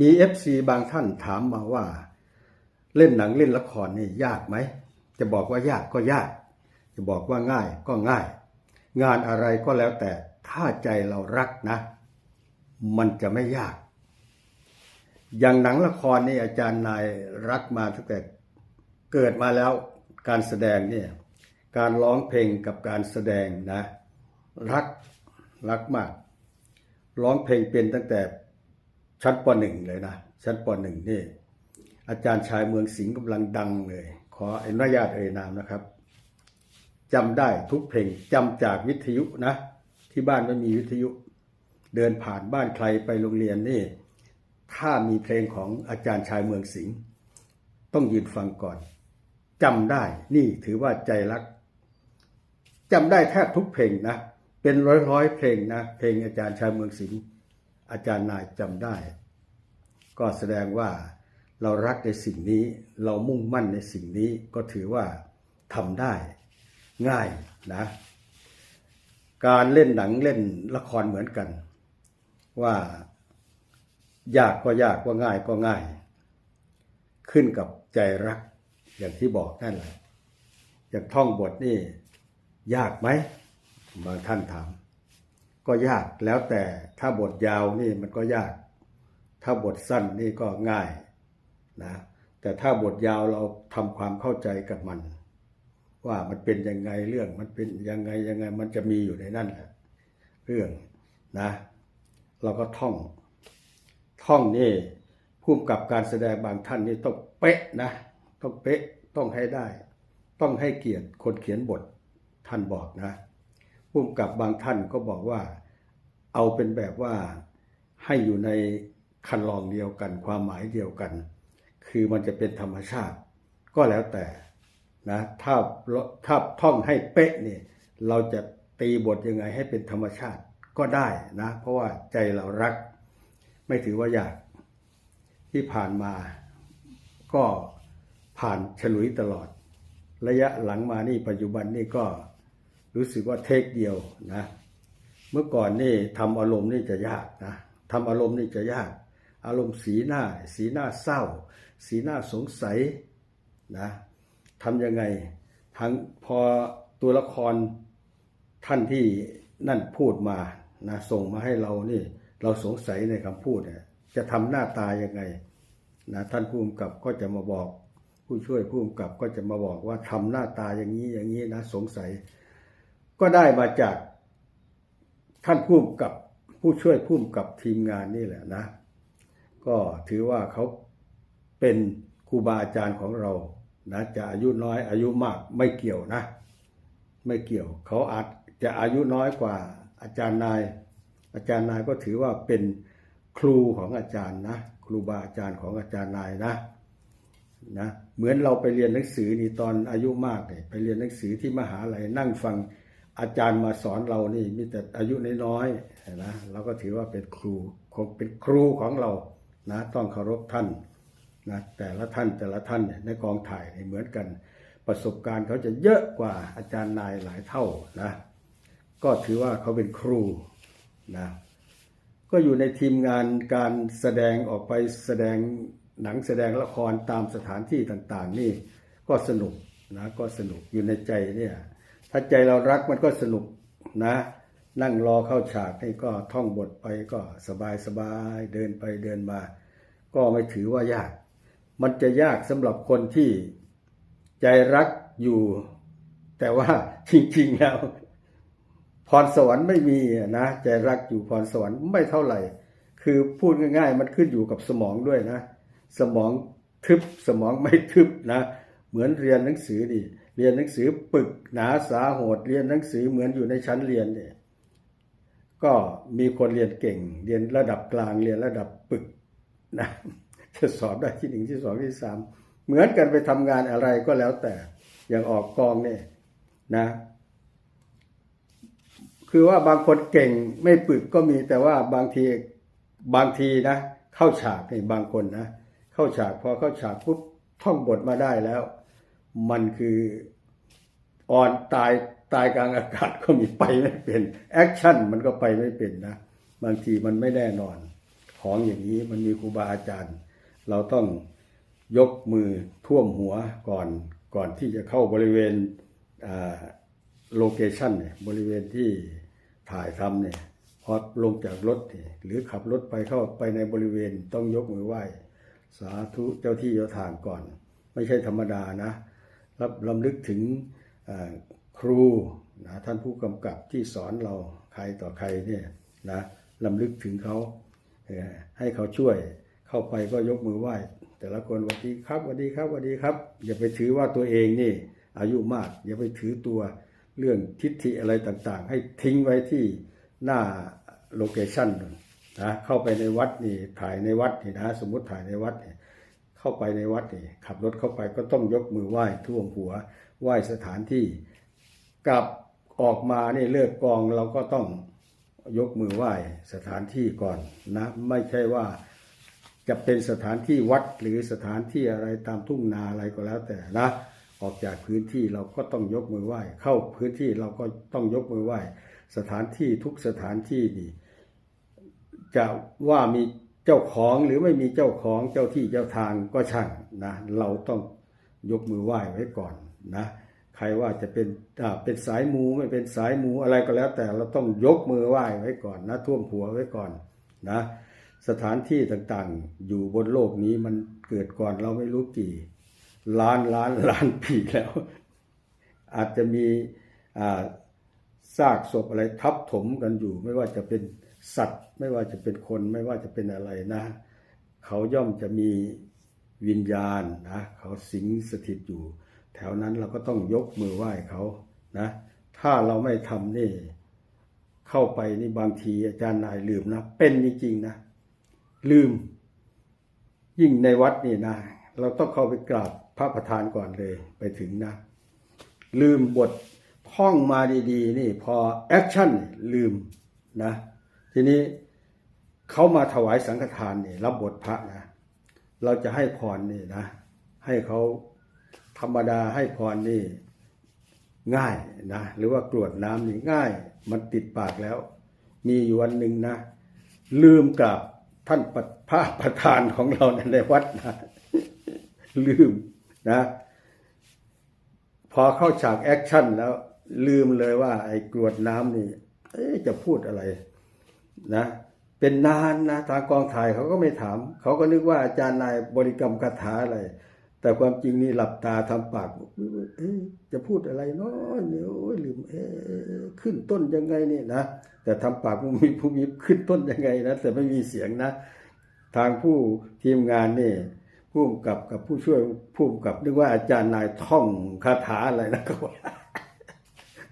มีเอฟซีบางท่านถามมาว่า เล่นหนังเล่นละครนี่ยากไหม จะบอกว่ายากก็ยาก จะบอกว่าง่ายก็ง่าย งานอะไรก็แล้วแต่ถ้าใจเรารักนะ มันจะไม่ยาก อย่างหนังละครนี่อาจารย์นายรักมาตั้งแต่เกิดมาแล้วการแสดงเนี่ยการร้องเพลงกับการแสดงนะ รักรักมาก ร้องเพลงเป็นตั้งแต่ ชั้นปหนึ่งเลยนะชั้นปหนึ่งนี่อาจารย์ชายเมืองสิงห์กำลังดังเลย ขออนุญาตเอ่ยนามนะครับจำได้ทุกเพลงจำจากวิทยุนะ ที่บ้านไม่มีวิทยุ เดินผ่านบ้านใครไปโรงเรียนนี่ ถ้ามีเพลงของอาจารย์ชายเมืองสิงห์ต้องยืนฟังก่อนจำได้นี่ถือว่าใจรักจำได้แทบทุกเพลงนะ เป็นร้อยร้อยๆเพลงนะ เพลงอาจารย์ชายเมืองสิงห์อาจารย์นายจำได้ ก็แสดงว่าเรารักในสิ่งนี้ เรามุ่งมั่นในสิ่งนี้ก็ถือว่าทำได้ง่ายนะ การเล่นหนังเล่นละครเหมือนกัน ว่ายากก็ยากว่าง่ายก็ง่าย ขึ้นกับใจรักอย่างที่บอกนั่นแหละอย่างท่องบทนี่ยากไหมบางท่านถาม ก็ยากแล้วแต่ถ้าบทยาวนี่มันก็ยาก ถ้าบทสั้นนี่ก็ง่ายนะแต่ถ้าบทยาวเราทำความเข้าใจกับมัน ว่ามันเป็นยังไงเรื่องมันเป็นยังไงยังไงมันจะมีอยู่ในนั่นแหละเรื่องนะ เราก็ท่อง ท่องนี่ผู้กำกับการแสดงบางท่านนี่ต้องเป๊ะนะ ต้องเป๊ะต้องให้ได้ ต้องให้เกียรติคนเขียนบทท่านบอกนะผู้กำกับบางท่านก็บอกว่า เอาเป็นแบบว่าให้อยู่ใน คันลองเดียวกัน ความหมายเดียวกัน คือมันจะเป็นธรรมชาติ ก็แล้วแต่นะถ้าถ้าท่องให้เป๊ะเนี่ยเราจะตีบทยังไงให้เป็นธรรมชาติก็ได้นะ เพราะว่าใจเรารัก ไม่ถือว่ายากที่ผ่านมา ก็ผ่านฉลุยตลอด ระยะหลังมานี่ปัจจุบันนี่ก็รู้สึกว่าเทคเดียวนะ เมื่อก่อนนี่ทำอารมณ์นี่จะยากนะทำอารมณ์นี่จะยาก อารมณ์สีหน้า สีหน้าเศร้า สีหน้าสงสัยนะทำยังไงทั้งพอตัวละครท่านที่นั่นพูดมานะส่งมาให้เรานี่ เราสงสัยในคำพูดเนี่ยจะทำหน้าตายังไงนะท่านผู้กำกับก็จะมาบอก ผู้ช่วยผู้กำกับก็จะมาบอกว่าทำหน้าตาอย่างนี้อย่างนี้นะสงสัย ก็ได้มาจากท่านผู้กำกับผู้ช่วยผู้กำกับทีมงานนี่แหละนะ ก็ถือว่าเขาเป็นครูบาอาจารย์ของเรานะจะอายุน้อยอายุมากไม่เกี่ยวนะ ไม่เกี่ยว เขาอาจจะอายุน้อยกว่าอาจารย์นาย อาจารย์นายก็ถือว่าเป็นครูของอาจารย์นะ ครูบาอาจารย์ของอาจารย์นายนะนะเหมือนเราไปเรียนหนังสือนี่ตอนอายุมากเนี่ยไปเรียนหนังสือที่มหาลัยนั่งฟังอาจารย์มาสอนเรานี่มีแต่อายุน้อยๆนะเราก็ถือว่าเป็นครูคงเป็นครูของเรา นะต้องเคารพท่านนะแต่ละท่านแต่ละท่านเนี่ยในกองถ่ายเหมือนกัน ประสบการณ์เขาจะเยอะกว่าอาจารย์นายหลายเท่านะก็ถือว่าเขาเป็นครูนะก็อยู่ในทีมงานการแสดงออกไปแสดงหนังแสดงละครตามสถานที่ต่างๆ นี่ก็สนุกนะก็สนุกอยู่ในใจเนี่ยถ้าใจเรารักมันก็สนุกนะ นั่งรอเข้าฉากนี่ก็ท่องบทไปก็สบายสบายๆเดินไปเดินมา ก็ไม่ถือว่ายาก มันจะยากสำหรับคนที่ใจรักอยู่ แต่ว่าจริงๆแล้วพรสวรรค์ไม่มีนะใจรักอยู่พรสวรรค์ไม่เท่าไหร่ คือพูดง่าย ๆ มันขึ้นอยู่กับสมองด้วยนะ สมองทึบสมองไม่ทึบนะ เหมือนเรียนหนังสือดิเรียนหนังสือปึกหนาสาโหดเรียนหนังสือเหมือนอยู่ในชั้นเรียนเนี่ย ก็มีคนเรียนเก่ง เรียนระดับกลางเรียนระดับปึกนะจะสอบได้ที่หนึ่งที่สองที่สามเหมือนกันไปทำงานอะไรก็แล้วแต่อย่างออกกองเนี่ยนะ คือว่าบางคนเก่งไม่ปึกก็มีแต่ว่าบางทีบางทีนะ เข้าฉากนี่บางคนนะ เข้าฉากพอเข้าฉากปุ๊บท่องบทมาได้แล้ว มันคืออ่อนตาย ตายกลางอากาศก็มีไปไม่เป็นแอคชั่นมันก็ไปไม่เป็นนะ บางทีมันไม่แน่นอน ของอย่างนี้มันมีครูบาอาจารย์ เราต้องยกมือท่วมหัวก่อนก่อนที่จะเข้าบริเวณโลเคชันเนี่ยบริเวณที่ถ่ายทำเนี่ยพอลงจากรถหรือขับรถไปเข้าไปในบริเวณต้องยกมือไหว้ สาธุเจ้าที่เจ้าทางก่อน ไม่ใช่ธรรมดานะรับลำลึกถึงอ่า ครูนะท่านผู้กำกับที่สอนเราใครต่อใครเนี่ยนะลำลึกถึงเขาให้เขาช่วยเข้าไปก็ยกมือไหว้ แต่ละคนสวัสดีครับสวัสดีครับสวัสดีครับ อย่าไปถือว่าตัวเองนี่ อายุมาก อย่าไปถือตัวเรื่องทิฏฐิอะไรต่างๆ ให้ทิ้งไว้ที่หน้าโลเคชั่นนู่นนะเข้าไปในวัดนี่ถ่ายในวัดนี่นะสมมติถ่ายในวัดนี่เข้าไปในวัดนี่ขับรถเข้าไปก็ต้องยกมือไหว้ท่วมหัวไหว้สถานที่ กลับออกมานี่เลิกกองเราก็ต้องยกมือไหว้สถานที่ก่อนนะ ไม่ใช่ว่าจะเป็นสถานที่วัดหรือสถานที่อะไรตามทุ่งนาอะไรก็แล้วแต่นะ ออกจากพื้นที่เราก็ต้องยกมือไหว้ เข้าพื้นที่เราก็ต้องยกมือไหว้ สถานที่ทุกสถานที่นี่จะว่ามีเจ้าของหรือไม่มีเจ้าของเจ้าที่เจ้าทางก็ช่างนะ เราต้องยกมือไหว้ไว้ก่อนนะ ใครว่าจะเป็นเป็นสายมูไม่เป็นสายมูอะไรก็แล้ว แต่เราต้องยกมือไหว้ไว้ก่อนนะท่วมหัวไว้ก่อนนะสถานที่ต่างๆ อยู่บนโลกนี้มันเกิดก่อนเราไม่รู้กี่ ล้านล้านล้านปีแล้ว อาจจะมีซากศพอะไรทับถมกันอยู่ ไม่ว่าจะเป็นสัตว์ ไม่ว่าจะเป็นคนไม่ว่าจะเป็นอะไรนะ เขาย่อมจะมีวิญญาณนะเขาสิงสถิตอยู่ แถวนั้นเราก็ต้องยกมือไหว้เขานะ ถ้าเราไม่ทำนี่ เข้าไปนี่บางทีอาจารย์นายลืมนะ เป็นจริงๆนะ ลืม ยิ่งในวัดนี่นะ เราต้องเข้าไปกราบพระประธานก่อนเลยไปถึงนะ ลืมบทท่องมาดีๆ นี่พอแอคชั่นลืมนะ ทีนี้เขามาถวายสังฆทานนี่รับบทพระนะ เราจะให้พรนี่นะ ให้เขา รรมดาให้พรนี่ง่ายนะ หรือว่ากรวดน้ำนี่ง่าย มันติดปากแล้ว มีอยู่วันหนึ่งนะ ลืมกับท่านประพระประธานของเราในวัดนะลืมนะ พอเข้าฉากแอคชั่นแล้ว ลืมเลยว่า ไอ้กรวดน้ำนี่จะพูดอะไร นะ เป็นนานนะทางกองถ่ายเขาก็ไม่ถาม เขาก็นึกว่าอาจารย์นายบริกรรมคาถาอะไร แต่ความจริงนี่หลับตาทำปากจะพูดอะไรเนาะเนี่ยโอ้ยลืมเอขึ้นต้นยังไงเนี่ยนะแต่ทำปากมันมีผู้มีขึ้นต้นยังไงนะแต่ไม่มีเสียงนะ ทางผู้ทีมงานนี่ผู้กับกับผู้ช่วยผู้กำกับนึกว่าอาจารย์นายท่องคาถาอะไรนะก็ว่า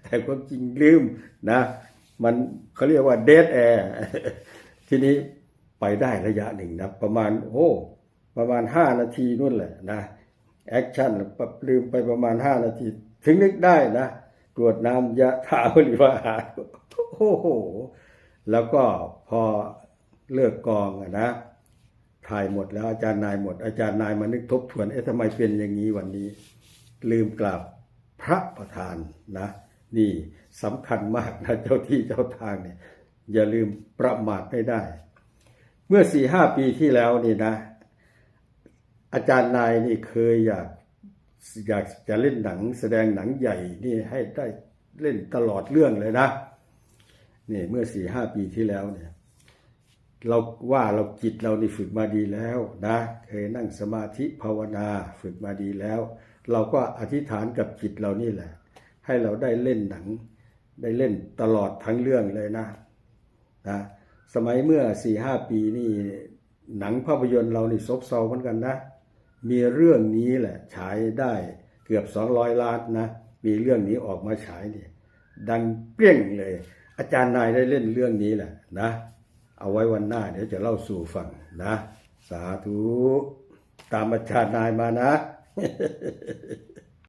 แต่ความจริงลืมนะ มันเขาเรียกว่าเดทแอร์ทีนี้ไปได้ระยะหนึ่งนะประมาณโอ้ประมาณห้านาทีนู่นแหละนะ แอคชั่นลืมไปประมาณห้านาที ถึงนึกได้นะกรวดน้ำยะถาวริวาหารโอ้โห แล้วก็พอเลิกกองอะนะถ่ายหมดแล้วอาจารย์นายหมด อาจารย์นายมานึกทบทวนเอ๊ะทำไมเป็นอย่างนี้วันนี้ ลืมกราบพระประธานนะ นี่สำคัญมากนะเจ้าที่เจ้าทางเนี่ยอย่าลืมประมาทไม่ได้ เมื่อสี่ห้าปีที่แล้วนี่นะ อาจารย์นายนี่เคยอยากอยากจะเล่นหนังแสดงหนังใหญ่นี่ให้ได้เล่นตลอดเรื่องเลยนะนี่เมื่อสี่ห้าปีที่แล้วเนี่ย เราว่าเราจิตเรานี่ฝึกมาดีแล้วนะ เคยนั่งสมาธิภาวนาฝึกมาดีแล้ว เราก็อธิษฐานกับจิตเรานี่แหละ ให้เราได้เล่นหนัง ได้เล่นตลอดทั้งเรื่องเลยนะนะสมัยเมื่อสี่ห้าปีนี่หนังภาพยนตร์เรานี่ซบเซาเหมือนกันนะ มีเรื่องนี้แหละฉายได้เกือบสองร้อยล้านนะ มีเรื่องนี้ออกมาฉายเนี่ยดังเปรี้ยงเลย อาจารย์นายได้เล่นเรื่องนี้แหละนะ เอาไว้วันหน้าเดี๋ยวจะเล่าสู่ฟังนะ สาธุ ตามอาจารย์นายมานะ